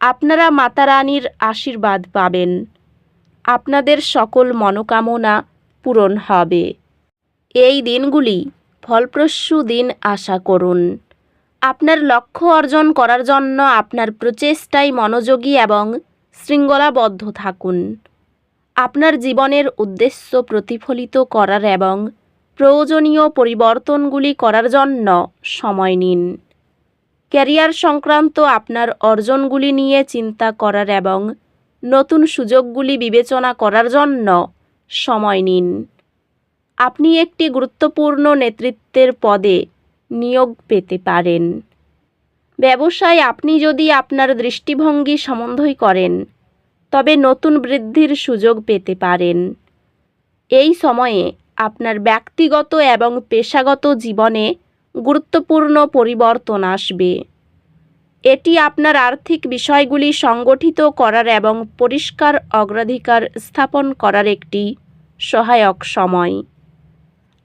আপনারা মাতা রানীর আশীর্বাদ পাবেন। আপনাদের সকল মনোকামনা পূরণ হবে। এই দিনগুলি ফলপ্রসূ দিন আশা করুন। আপনার লক্ষ্য অর্জন করার জন্য আপনার প্রচেষ্টায় মনোযোগী এবং শৃঙ্খলাবদ্ধ থাকুন। আপনার জীবনের উদ্দেশ্য প্রতিফলিত করার এবং প্রয়োজনীয় পরিবর্তনগুলি করার জন্য সময় নিন। ক্যারিয়ার সংক্রান্ত আপনার অর্জনগুলি নিয়ে চিন্তা করার এবং নতুন সুযোগগুলি বিবেচনা করার জন্য সময় নিন। আপনি একটি গুরুত্বপূর্ণ নেতৃত্বের পদে নিয়োগ পেতে পারেন। ব্যবসায় আপনি যদি আপনার দৃষ্টিভঙ্গি সম্বন্ধই করেন, তবে নতুন বৃদ্ধির সুযোগ পেতে পারেন। এই সময়ে আপনার ব্যক্তিগত এবং পেশাগত জীবনে গুরুত্বপূর্ণ পরিবর্তন আসবে। এটি আপনার আর্থিক বিষয়গুলি সংগঠিত করার এবং পরিষ্কার অগ্রাধিকার স্থাপন করার একটি সহায়ক সময়।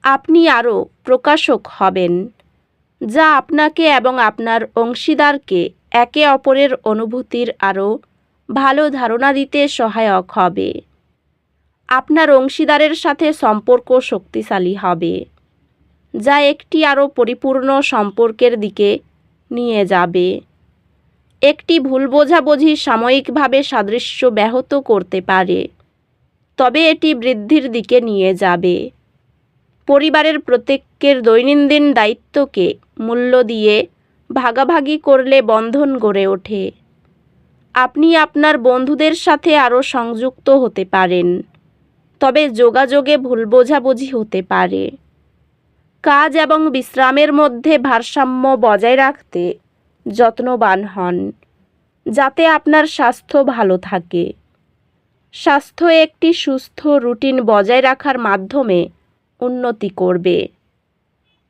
আপনি আরও প্রকাশক হবেন, যা আপনাকে এবং আপনার অংশীদারকে একে অপরের অনুভূতির আরও ভালো ধারণা দিতে সহায়ক হবে। আপনার অংশীদারের সাথে সম্পর্ক শক্তিশালী হবে। যা একটি আরও পরিপূর্ণ সম্পর্কের দিকে নিয়ে যাবে। একটি ভুল বোঝাবুঝি সাময়িকভাবে সাদৃশ্য ব্যাহত করতে পারে, তবে এটি বৃদ্ধির দিকে নিয়ে যাবে। পরিবারের প্রত্যেকের দৈনন্দিন দায়িত্বকে মূল্য দিয়ে ভাগাভাগি করলে বন্ধন গড়ে ওঠে। আপনি আপনার বন্ধুদের সাথে আরও সংযুক্ত হতে পারেন, তবে যোগাযোগে ভুল বোঝাবুঝি হতে পারে। কাজ এবং বিশ্রামের মধ্যে ভারসাম্য বজায় রাখতে যত্নবান হন, যাতে আপনার স্বাস্থ্য ভালো থাকে। স্বাস্থ্য একটি সুস্থ রুটিন বজায় রাখার মাধ্যমে উন্নতি করবে।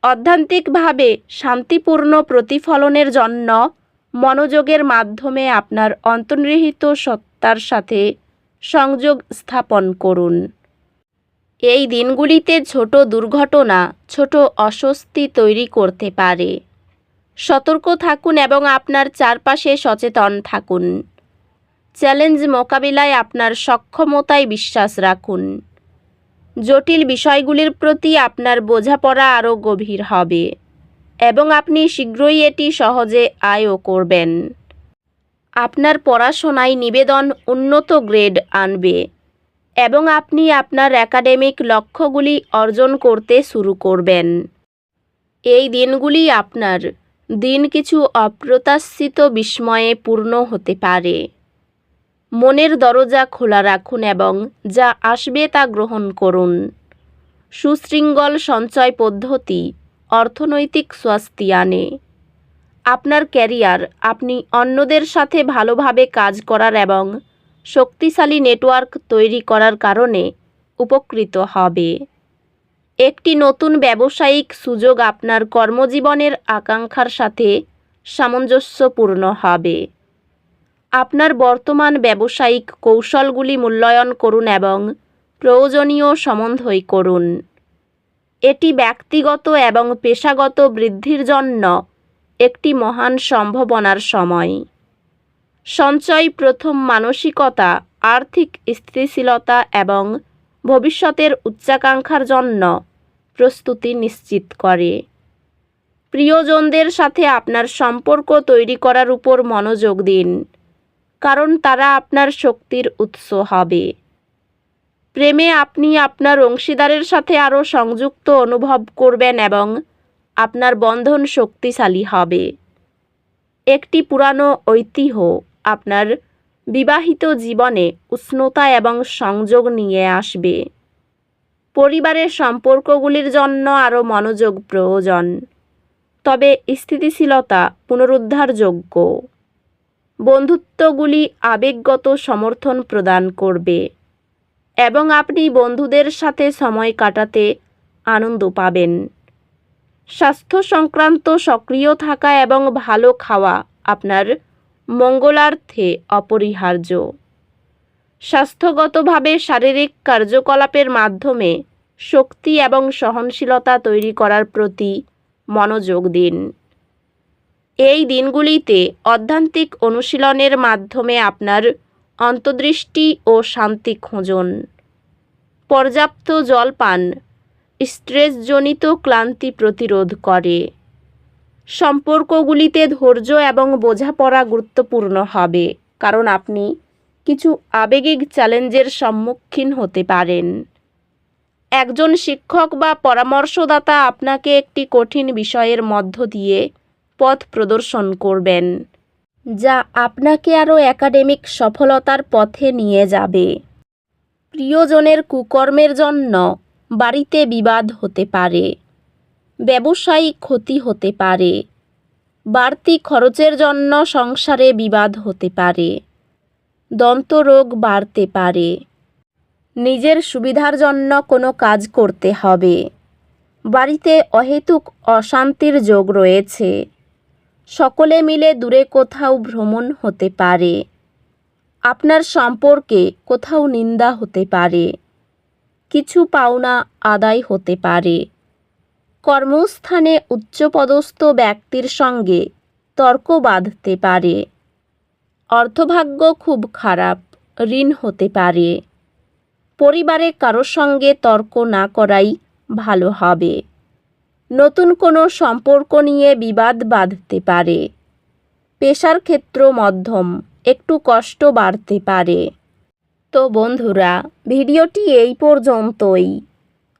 অধ্যান্তিকভাবে শান্তিপূর্ণ প্রতিফলনের জন্য মনোযোগের মাধ্যমে আপনার অন্তর্নিহিত সত্তার সাথে সংযোগ স্থাপন করুন। এই দিনগুলিতে ছোট দুর্ঘটনা, ছোট অস্বস্তি তৈরি করতে পারে। সতর্ক থাকুন এবং আপনার চারপাশে সচেতন থাকুন। চ্যালেঞ্জ মোকাবিলায় আপনার সক্ষমতায় বিশ্বাস রাখুন। জটিল বিষয়গুলির প্রতি আপনার বোঝাপড়া আরও গভীর হবে এবং আপনি শীঘ্রই এটি সহজে আয়ও করবেন। আপনার পড়াশোনায় নিবেদন উন্নত গ্রেড আনবে। এবং আপনি আপনার একাডেমিক লক্ষ্যগুলি অর্জন করতে শুরু করবেন। এই দিনগুলি আপনার দিন কিছু অপ্রত্যাশিত বিস্ময়ে পূর্ণ হতে পারে। মনের দরজা খোলা রাখুন এবং যা আসবে তা গ্রহণ করুন। সুশৃঙ্গল সঞ্চয় পদ্ধতি অর্থনৈতিক স্বস্তি আনে। আপনার ক্যারিয়ার আপনি অন্যদের সাথে ভালোভাবে কাজ করার এবং শক্তিশালী নেটওয়ার্ক তৈরি করার কারণে উপকৃত হবে। একটি নতুন ব্যবসায়িক সুযোগ আপনার কর্মজীবনের আকাঙ্ক্ষার সাথে সামঞ্জস্যপূর্ণ হবে। আপনার বর্তমান ব্যবসায়িক কৌশলগুলি মূল্যায়ন করুন এবং প্রয়োজনীয় সম্বন্ধই করুন। এটি ব্যক্তিগত এবং পেশাগত বৃদ্ধির জন্য একটি মহান সম্ভাবনার সময়। সঞ্চয় প্রথম মানসিকতা, আর্থিক স্থিতিশীলতা এবং ভবিষ্যতের উচ্চাকাঙ্ক্ষার জন্য প্রস্তুতি নিশ্চিত করে। প্রিয়জনদের সাথে আপনার সম্পর্ক তৈরি করার উপর মনোযোগ দিন, কারণ তারা আপনার শক্তির উৎস হবে। প্রেমে আপনি আপনার অংশীদারের সাথে আরও সংযুক্ত অনুভব করবেন এবং আপনার বন্ধন শক্তিশালী হবে। একটি পুরানো ঐতিহ্য আপনার বিবাহিত জীবনে উষ্ণতা এবং সংযোগ নিয়ে আসবে। পরিবারের সম্পর্কগুলির জন্য আরও মনোযোগ প্রয়োজন। তবে স্থিতিশীলতা পুনরুদ্ধারযোগ্য বন্ধুত্বগুলি আবেগগত সমর্থন প্রদান করবে এবং আপনি বন্ধুদের সাথে সময় কাটাতে আনন্দ পাবেন। স্বাস্থ্য সংক্রান্ত সক্রিয় থাকা এবং ভালো খাওয়া আপনার মঙ্গলার্থে অপরিহার্য। স্বাস্থ্যগতভাবে শারীরিক কার্যকলাপের মাধ্যমে শক্তি এবং সহনশীলতা তৈরি করার প্রতি মনোযোগ দিন। এই দিনগুলিতে অধ্যান্তিক অনুশীলনের মাধ্যমে আপনার অন্তর্দৃষ্টি ও শান্তি খুঁজুন। পর্যাপ্ত জল পান। স্ট্রেসজনিত ক্লান্তি প্রতিরোধ করে। সম্পর্কগুলিতে ধৈর্য এবং বোঝাপড়া গুরুত্বপূর্ণ হবে, কারণ আপনি কিছু আবেগিক চ্যালেঞ্জের সম্মুখীন হতে পারেন। একজন শিক্ষক বা পরামর্শদাতা আপনাকে একটি কঠিন বিষয়ের মধ্য দিয়ে পথ প্রদর্শন করবেন, যা আপনাকে আরও একাডেমিক সফলতার পথে নিয়ে যাবে। প্রিয়জনের কুকর্মের জন্য বাড়িতে বিবাদ হতে পারে। ব্যবসায়িক ক্ষতি হতে পারে। বাড়তি খরচের জন্য সংসারে বিবাদ হতে পারে। দন্তরোগ বাড়তে পারে। নিজের সুবিধার জন্য কোনো কাজ করতে হবে। বাড়িতে অহেতুক অশান্তির যোগ রয়েছে। সকলে মিলে দূরে কোথাও ভ্রমণ হতে পারে। আপনার সম্পর্কে কোথাও নিন্দা হতে পারে। কিছু পাওনা আদায় হতে পারে। কর্মস্থানে উচ্চপদস্থ ব্যক্তির সঙ্গে তর্ক বাঁধতে পারে। অর্থভাগ্য খুব খারাপ, ঋণ হতে পারে। পরিবারে কারোর সঙ্গে তর্ক না করাই ভালো হবে। নতুন কোনো সম্পর্ক নিয়ে বিবাদ বাঁধতে পারে। পেশার ক্ষেত্র মধ্যম, একটু কষ্ট বাড়তে পারে। তো বন্ধুরা, ভিডিওটি এই পর্যন্তই।